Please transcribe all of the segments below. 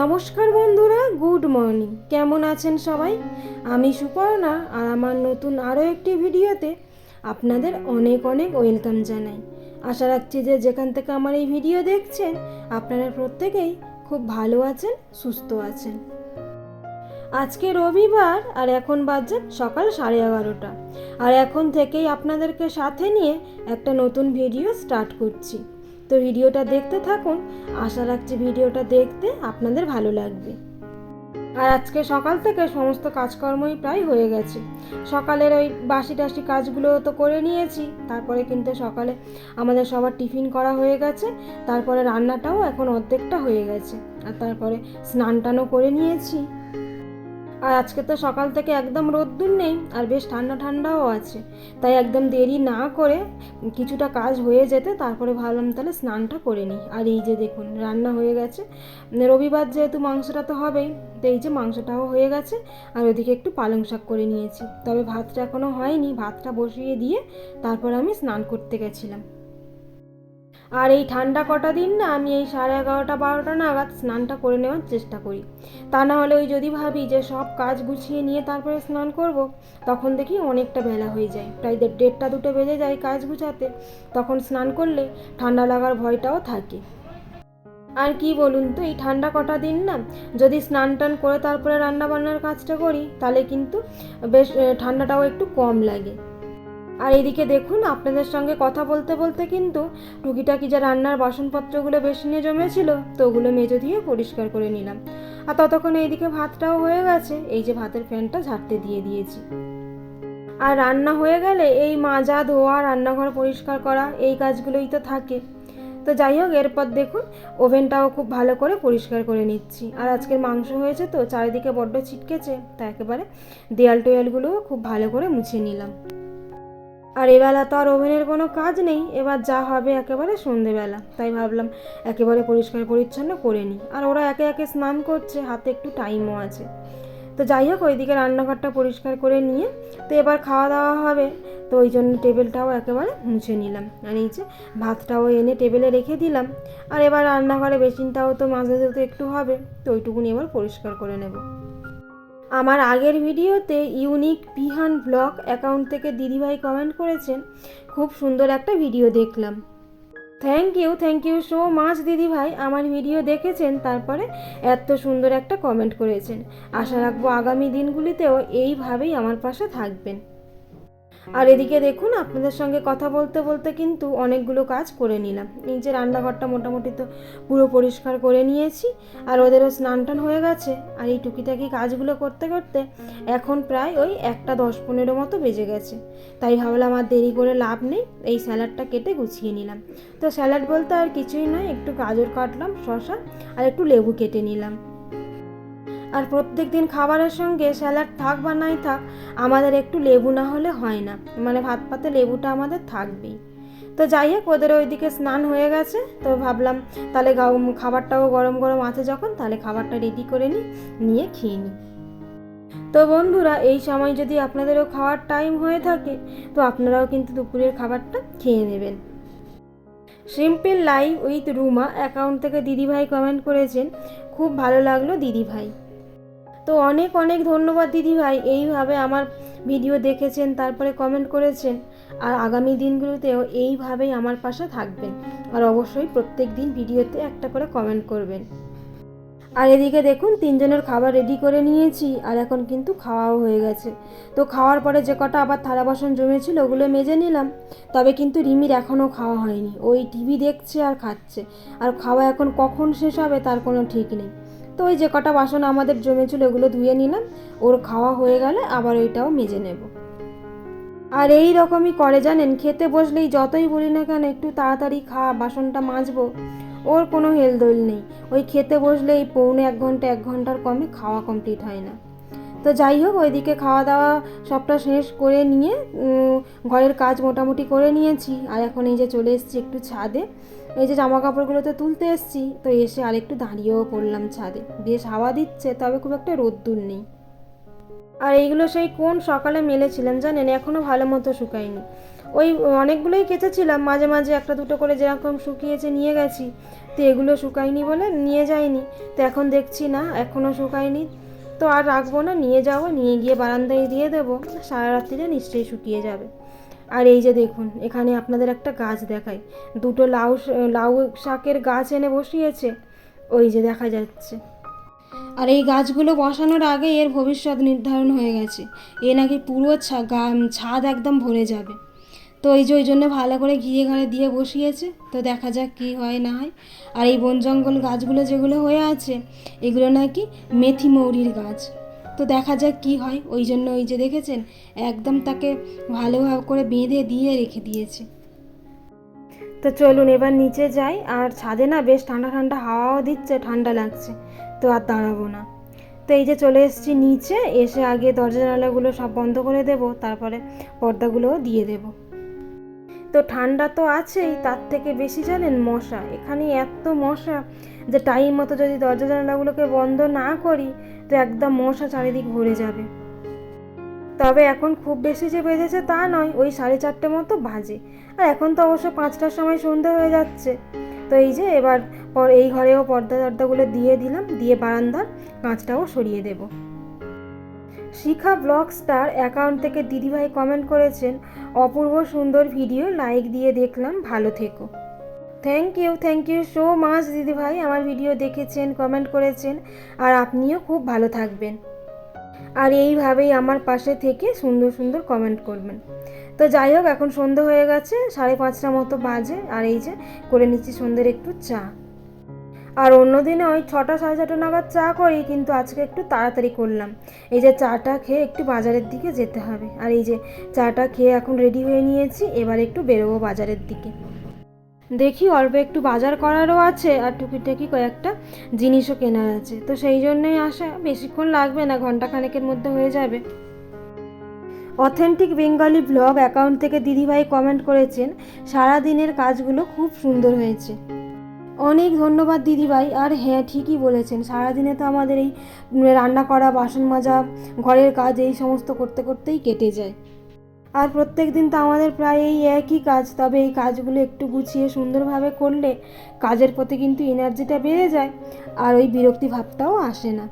নমস্কার বন্ধুরা, good morning. কেমন আছেন সবাই? আমি সুপর্ণা আর আমার নতুন আরও একটি ভিডিওতে আপনাদের অনেক অনেক ওয়েলকাম জানাই। আশা রাখছি যে যেখান থেকে আমার এই ভিডিও দেখছেন, আপনারা প্রত্যেকেই খুব ভালো আছেন, সুস্থ আছেন। আজকে রবিবার আর এখন বাজছে সকাল সাড়ে এগারোটা। আর এখন থেকেই আপনাদেরকে সাথে নিয়ে একটা নতুন ভিডিও স্টার্ট করছি। তো ভিডিওটা দেখতে থাকুন। আশা রাখছি ভিডিওটা দেখতে আপনাদের ভালো লাগবে। আর আজকে সকাল থেকে সমস্ত কাজকর্মই প্রায় হয়ে গেছে। সকালের ওই বাসি টাসি কাজগুলো তো করে নিয়েছি। তারপরে কিন্তু সকালে আমাদের সবার টিফিন করা হয়ে গেছে। তারপরে রান্নাটাও এখন অর্ধেকটা হয়ে গেছে। আর তারপরে স্নান টানও করে নিয়েছি। আর আজকে তো সকাল থেকে একদম রোদ্দুর নেই, আর বেশ ঠান্ডা ঠান্ডাও আছে। তাই একদম দেরি না করে কিছুটা কাজ হয়ে যেতে, তারপরে ভাবলাম তাহলে স্নানটা করে নিই। আর এই যে দেখুন, রান্না হয়ে গেছে। রবিবার যেহেতু মাংসটা তো হবেই, তো এই যে মাংসটাও হয়ে গেছে, আর ওদিকে একটু পালং শাক করে নিয়েছি। তবে ভাতটা এখনও হয়নি, ভাতটা বসিয়ে দিয়ে তারপর আমি স্নান করতে গেছিলাম। আর এই ঠান্ডা কটা দিন না, আমি এই সাড়ে এগারোটা, বারোটা নাগাদ স্নানটা করে নেওয়ার চেষ্টা করি। তা না হলে ওই যদি ভাবি যে সব কাজ গুছিয়ে নিয়ে তারপরে স্নান করব, তখন দেখি অনেকটা বেলা হয়ে যায়। প্রায় দেড়- দেড়টা, দুটো বেজে যায় কাজ গুছাতে। তখন স্নান করলে ঠান্ডা লাগার ভয়টাও থাকে। আর কি বলুন তো, এই ঠান্ডা কটা দিন না, যদি স্নান টান করে তারপরে রান্না বান্নার কাজটা করি, তাহলে কিন্তু বেশ ঠান্ডাটাও একটু কম লাগে। আর এদিকে দেখুন, আপনাদের সঙ্গে কথা বলতে বলতে কিন্তু টুকিটাকি যা রান্নার বাসনপত্রগুলো বেশি নিয়ে জমেছিল, তো ওগুলো মেজে দিয়ে পরিষ্কার করে নিলাম। আর ততক্ষণ এইদিকে ভাতটাও হয়ে গেছে, এই যে ভাতের ফ্যানটা ঝাড়তে দিয়ে দিয়েছি। আর রান্না হয়ে গেলে এই মাজা, ধোয়া, রান্নাঘর পরিষ্কার করা, এই কাজগুলোই তো থাকে। তো যাই হোক, এরপর দেখুন, ওভেনটাও খুব ভালো করে পরিষ্কার করে নিচ্ছি। আর আজকের মাংস হয়েছে তো, চারিদিকে বড্ড ছিটকেছে, তা একেবারে দেয়াল টোয়ালগুলোও খুব ভালো করে মুছে নিলাম। আর এবেলা তো আর ওভেনের কোনো কাজ নেই, এবার যা হবে একেবারে সন্ধেবেলা। তাই ভাবলাম একেবারে পরিষ্কার পরিচ্ছন্ন করে নিই। আর ওরা একে একে স্নান করছে, হাতে একটু টাইমও আছে। তো যাই হোক, ওইদিকে রান্নাঘরটা পরিষ্কার করে নিয়ে, তো এবার খাওয়া দাওয়া হবে। তো ওই জন্য টেবিলটাও একেবারে মুছে নিলাম। আর এই যে ভাতটাও এনে টেবিলে রেখে দিলাম। আর এবার রান্নাঘরে বেসিনটাও তো মাঝে তো একটু হবে, তো ওইটুকুনি এবার পরিষ্কার করে নেব। আমার আগের ভিডিওতে ইউনিক পিহান ব্লগ অ্যাকাউন্ট থেকে দিদিভাই কমেন্ট করেছেন, খুব সুন্দর একটা ভিডিও দেখলাম। Thank you thank you so much দিদিভাই, আমার ভিডিও দেখেছেন, তারপরে এত সুন্দর একটা কমেন্ট করেছেন। আশা রাখব আগামী দিনগুলিতেও এইভাবেই আমার পাশে থাকবেন। আর এদিকে দেখুন, আপনাদের সঙ্গে কথা বলতে বলতে কিন্তু অনেকগুলো কাজ করে নিলাম। এই যে রান্নাঘরটা মোটামুটি তো পুরো পরিষ্কার করে নিয়েছি, আর ওদেরও স্নান টান হয়ে গেছে। আর এই টুকিটাকি কাজগুলো করতে করতে এখন প্রায় ওই একটা দশ পনেরো মতো বেজে গেছে। তাই ভাবলাম আর দেরি করে লাভ নেই, এই স্যালাডটা কেটে গুছিয়ে নিলাম। তো স্যালাড বলতে আর কিছুই নয়, একটু গাজর কাটলাম, শসা আর একটু লেবু কেটে নিলাম। আর প্রত্যেক দিন খাবারের সঙ্গে স্যালাড থাক বা নাই থাক, আমাদের একটু লেবু না হলে হয় না। মানে ভাত পাতে লেবুটা আমাদের থাকবেই। তো যাই হোক, ওদের ওইদিকে স্নান হয়ে গেছে। তো ভাবলাম, তাহলে খাবারটাও গরম গরম আছে যখন, তাহলে খাবারটা রেডি করে নিই, নিয়ে খেয়ে নিই। তো বন্ধুরা, এই সময় যদি আপনাদেরও খাওয়ার টাইম হয়ে থাকে, তো আপনারাও কিন্তু দুপুরের খাবারটা খেয়ে নেবেন। Simple live with Ruma account থেকে দিদিভাই কমেন্ট করেছেন, খুব ভালো লাগল দিদিভাই। তো অনেক অনেক ধন্যবাদ দিদিভাই এইভাবে আমার ভিডিও দেখেছেন, তারপরে কমেন্ট করেছেন। আর আগামী দিনগুলোতেও এইভাবেই আমার পাশে থাকবেন। আর অবশ্যই প্রত্যেক দিন ভিডিওতে একটা করে কমেন্ট করবেন। আর এদিকে দেখুন, তিনজনের খাবার রেডি করে নিয়েছি। আর এখন কিন্তু খাওয়াও হয়ে গেছে। তো খাওয়ার পরে যে কটা আবার থালা বাসন জমেছিল, ওগুলো মেজে নিলাম। তবে কিন্তু রিমির এখনও খাওয়া হয়নি। ওই টিভি দেখছে আর খাচ্ছে। আর খাওয়া এখন কখন শেষ হবে তার কোনো ঠিক নেই। তো ওই যে কটা বাসন আমাদের জমেছিল ওগুলো ধুয়ে নিলাম। ওর খাওয়া হয়ে গেলে আবার ওইটাও মেজে নেব। আর এই রকমই করে জানেন, খেতে বসলেই যতই বলি না কেন একটু তাড়াতাড়ি খা, বাসনটা মাজবো। ওর কোনো হেলদোল নেই। ওই খেতে বসলেই পৌনে এক ঘণ্টা, এক ঘণ্টার কমে খাওয়া কমপ্লিট হয় না। তো যাই হোক, ওইদিকে খাওয়া দাওয়া সবটা শেষ করে নিয়ে ঘরের কাজ মোটামুটি করে নিয়েছি। আর এখন এই যে চলে এসেছি একটু ছাদে। এই যে জামা কাপড়গুলো তো তুলতে এসেছি, তো এসে আর একটু দাঁড়িয়েও পড়লাম ছাদে। বেশ হাওয়া দিচ্ছে, তবে খুব একটা রোদ্দুর নেই। আর এইগুলো সেই কোন সকালে মেলেছিলাম জানেন? এখনও ভালো মতো শুকায়নি। ওই অনেকগুলোই কেচেছিলাম, মাঝে মাঝে একটা দুটো করে যেরকম শুকিয়েছে নিয়ে গেছি। তো এগুলো শুকায়নি বলে নিয়ে যায়নি তো এখন দেখছি না এখনও শুকায়নি। তো আর রাখব না, নিয়ে যাব, নিয়ে গিয়ে বারান্দায় দিয়ে দেবো, সারা রাত্রিরে নিশ্চয়ই শুকিয়ে যাবে। আর এই যে দেখুন, এখানে আপনাদের একটা গাছ দেখাই। দুটো লাউ লাউ শাকের গাছ এনে বসিয়েছে, ওই যে দেখা যাচ্ছে। আর এই গাছগুলো বসানোর আগে এর ভবিষ্যৎ নির্ধারণ হয়ে গেছে। এ নাকি পুরো ছাদ একদম ভরে যাবে। তো এই যে ওই জন্য ভালো করে ঘিরে ঘাড়ে দিয়ে বসিয়েছে। তো দেখা যাক কি হয় না হয়। আর এই বন জঙ্গল গাছগুলো যেগুলো হয়ে আছে, এগুলো নাকি মেথি মৌরির গাছ। তো দেখা যাক কি হয়। ওই জন্য ওই যে দেখেছেন, একদম তাকে ভালোভাবে করে বেঁধে দিয়ে রেখে দিয়েছে। তো চলুন এবার নিচে যাই। আর ছাদে না বেশ ঠান্ডা ঠান্ডা হাওয়াও দিচ্ছে, ঠান্ডা লাগছে। তো আর দাঁড়াবো না। তো এই যে চলে এসেছি নিচে, এসে আগে দরজা জানালাগুলো সব বন্ধ করে দেব, তারপরে পর্দাগুলোও দিয়ে দেব। তো ঠান্ডা তো আছেই, তার থেকে বেশি জানেন মশা। এখানে এত মশা যে টাইম মতো যদি দরজা জানালাগুলোকে বন্ধ না করি, তো একদম মশা চারিদিক ভরে যাবে। তবে এখন খুব বেশি যে বেজেছে তা নয়, ওই সাড়ে চারটে মতো বাজে। আর এখন তো অবশ্য পাঁচটার সময় সন্ধে হয়ে যাচ্ছে। তো এই যে এবার পর, এই ঘরেও পর্দা টর্দাগুলো দিয়ে দিলাম, দিয়ে বারান্দার কাঁচটাও সরিয়ে দেব। শিখা ব্লগ স্টার অ্যাকাউন্ট থেকে দিদিভাই কমেন্ট করেছেন, অপূর্ব সুন্দর ভিডিও লাইক দিয়ে দেখলাম, ভালো থেকো। Thank you thank you so much দিদিভাই, আমার ভিডিও দেখেছেন, কমেন্ট করেছেন, আর আপনিও খুব ভালো থাকবেন। আর এইভাবেই আমার পাশে থেকে সুন্দর সুন্দর কমেন্ট করবেন। তো যাই হোক, এখন সন্ধে হয়ে গেছে, সাড়ে পাঁচটা মতো বাজে, আর এই যে করে নিচ্ছি সন্ধ্যের একটু চা। আর অন্য দিনে ওই ছটা সাড়ে ছটা নাগাদ চা করি, কিন্তু আজকে একটু তাড়াতাড়ি করলাম। এই যে চাটা খেয়ে একটু বাজারের দিকে যেতে হবে। আর এই যে চাটা খেয়ে এখন রেডি হয়ে নিয়েছি, এবার একটু বেরোবো বাজারের দিকে। দেখি অল্প একটু বাজার করারও আছে, আর টুকিটাকি কয়েকটা জিনিসও কেনার আছে। তো সেই জন্যই আসা বেশিক্ষণ লাগবে না ঘণ্টা খানেকের মধ্যে হয়ে যাবে। অথেন্টিক বেঙ্গলি ব্লগ অ্যাকাউন্ট থেকে দিদিভাই কমেন্ট করেছেন সারা দিনের কাজগুলো খুব সুন্দর হয়েছে। অনেক ধন্যবাদ দিদিভাই। আর হ্যাঁ ঠিকই বলেছেন। সারাদিনে তো আমাদের এই রান্না করা, বাসন মাজা, ঘরের কাজ এই সমস্ত করতে করতেই কেটে যায়। আর প্রত্যেক দিন তো আমাদের প্রায় এই একই কাজ। তবে এই কাজগুলো একটু গুছিয়ে সুন্দরভাবে করলে কাজের প্রতি কিন্তু এনার্জিটা বেড়ে যায়, আর ওই বিরক্তি ভাবটাও আসে না।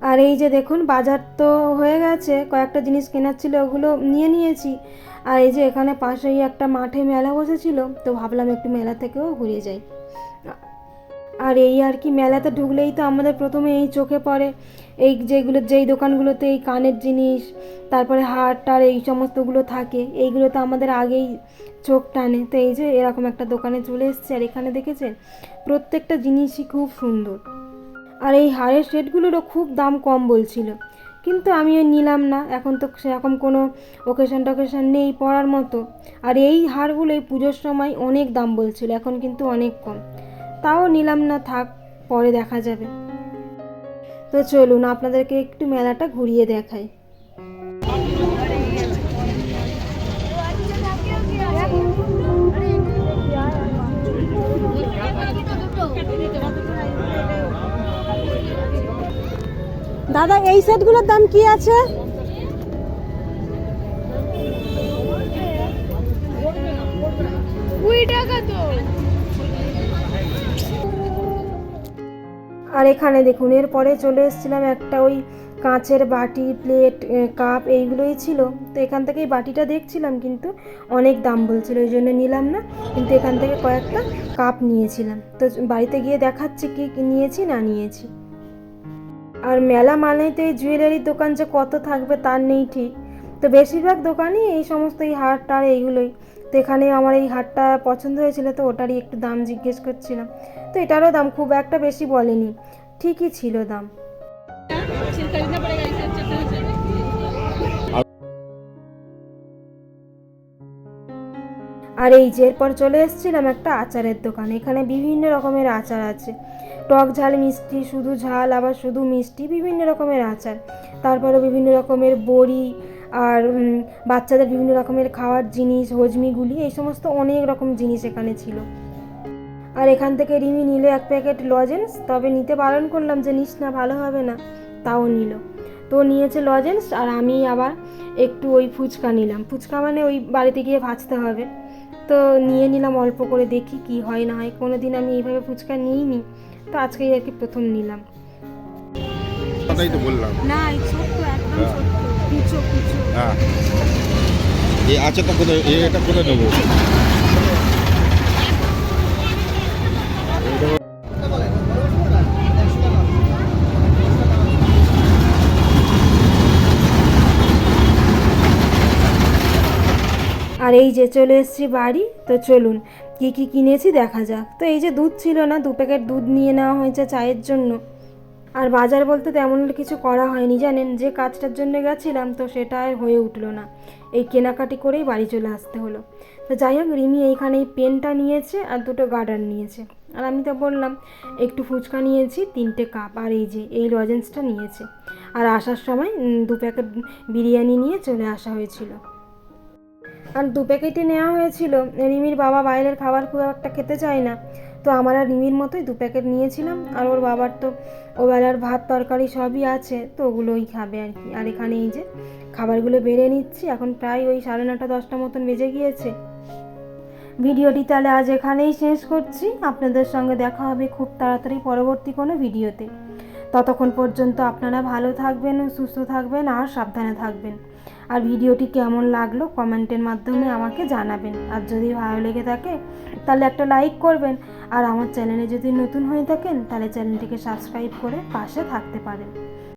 আর এই যে দেখুন, বাজার তো হয়ে গেছে, কয়েকটা জিনিস কেনার ছিল, ওগুলো নিয়ে নিয়েছি। আর এই যে এখানে পাশেই একটা মাঠে মেলা বসেছিল, তো ভাবলাম একটু মেলা থেকেও ঘুরে যাই। আর এই আর কি মেলাতে ঢুকলেই তো আমাদের প্রথমে এই চোখে পড়ে। এই যেগুলো, যেই দোকানগুলোতে এই কানের জিনিস, তারপরে হার টার এই সমস্তগুলো থাকে, এইগুলো তো আমাদের আগেই চোখ টানে। তো এই যে এরকম একটা দোকানে চলে এসছে, আর এখানে দেখেছেন? প্রত্যেকটা জিনিসই খুব সুন্দর। আর এই হারের সেটগুলোরও খুব দাম কম বলছিল। কিন্তু আমিও নিলাম না, এখন তো সেরকম কোনো ওকেশন টোকেশন নেই পড়ার মতো। আর এই হারগুলো এই পুজোর সময় অনেক দাম বলছিল, এখন কিন্তু অনেক কম। তাও নিলাম না, থাক, পরে দেখা যাবে। তো চলুন, আপনাদেরকে একটু মেলাটা ঘুরিয়ে দেখাই। দাদা, এই সেটগুলোর দাম কি আছে? আর এখানে দেখুন, এরপরে চলে এসেছিলাম একটা ওই কাঁচের বাটি, প্লেট কাপ, এইগুলোই ছিল। তো এখান থেকে এই বাটিটা দেখছিলাম কিন্তু অনেক দাম বলছিল, ওই জন্য নিলাম না। কিন্তু এখান থেকে কয়েকটা কাপ নিয়েছিলাম। তো বাড়িতে গিয়ে দেখাচ্ছি কি কি নিয়েছি, না নিয়েছি। আর মেলা মানেই তো এই জুয়েলারির দোকান যে কত থাকবে তার নেই ঠিক। তো বেশিরভাগ দোকানই এই সমস্ত এই হার টার এইগুলোই। তো এখানে আমার এই হারটা পছন্দ হয়েছিল, তো ওটারই একটু দাম জিজ্ঞেস করছিলাম। তো এটারও দাম খুব একটা বেশি বলেনি, ঠিকই ছিল দাম। আর এই যে এরপর চলে এসেছিলাম একটা আচারের দোকানে, এখানে বিভিন্ন রকমের আচার আছে। টক ঝাল মিষ্টি, শুধু ঝাল, আবার শুধু মিষ্টি, বিভিন্ন রকমের আচার। তারপরে বিভিন্ন রকমের বড়ি আর বাচ্চাদের বিভিন্ন রকমের খাওয়ার জিনিস হজমিগুলি এই সমস্ত অনেক রকম জিনিস এখানে ছিল। আর এখান থেকে রিমি নিল এক প্যাকেট লজেন্স তবে নিতে বারণ করলাম যে নিস না ভালো হবে না তাও নিল। তো নিয়েছে লজেন্স আর আমি আবার একটু ওই ফুচকা নিলাম। ফুচকা মানে ওই বাড়িতে গিয়ে ভাজতে হবে। তো নিয়ে নিলাম অল্প করে দেখি কি হয় না হয়। কোনো দিন আমি এইভাবে ফুচকা নিইনি তো আজকেই আর কি প্রথম নিলাম। কথাই তো বললাম। না এই ছোট্ট একদম হ্যাঁ। হ্যাঁ। এই আচারটা কোথায়? এটা কোথায় নেব? আর এই যে চলে এসেছি বাড়ি, তো চলুন, কি কি কিনেছি দেখা যাক। তো এই যে দুধ ছিল না, দু প্যাকেট দুধ নিয়ে নেওয়া হয়েছে চায়ের জন্য। আর বাজার বলতে তেমন কিছু করা হয়নি, জানেন? যে কাজটার জন্য গেছিলাম তো সেটা আর হয়ে উঠল না। এই কেনাকাটি করেই বাড়ি চলে আসতে হলো। তো যাই হোক, রিমি এইখানে এই পেনটা নিয়েছে আর দুটো গার্ডার নিয়েছে। আর আমি তো বললাম, একটু ফুচকা নিয়েছি, তিনটে কাপ, আর এই যে, এই লজেন্সটা নিয়েছে। আর আসার সময় দু প্যাকেট বিরিয়ানি নিয়ে চলে আসা হয়েছিল। আর দু প্যাকেটই নেওয়া হয়েছিল। রিমির বাবা বাইরের খাবার খুব একটা খেতে চায় না। তো আমার আর রিমির মতোই দু প্যাকেট নিয়েছিলাম। আর ওর বাবার তো ওবেলার ভাত, তরকারি সবই আছে, তো ওগুলোই খাবে আর কি। আর এখানে এই যে খাবারগুলো বেড়ে নিচ্ছি। এখন প্রায় ওই সাড়ে নটা, দশটা মতন বেজে গিয়েছে। ভিডিওটি তাহলে আজ এখানেই শেষ করছি। আপনাদের সঙ্গে দেখা হবে খুব তাড়াতাড়ি পরবর্তী কোনো ভিডিওতে। ততক্ষণ পর্যন্ত আপনারা ভালো থাকবেন, সুস্থ থাকবেন আর সাবধানে থাকবেন। আর ভিডিওটি কেমন লাগল কমেন্টের মাধ্যমে আমাকে জানাবেন। আর যদি ভালো লেগে থাকে, তাহলে একটা লাইক করবেন। আর আমার চ্যানেলে যদি নতুন হয়ে থাকেন, তাহলে চ্যানেলটিকে সাবস্ক্রাইব করে পাশে থাকতে পারেন।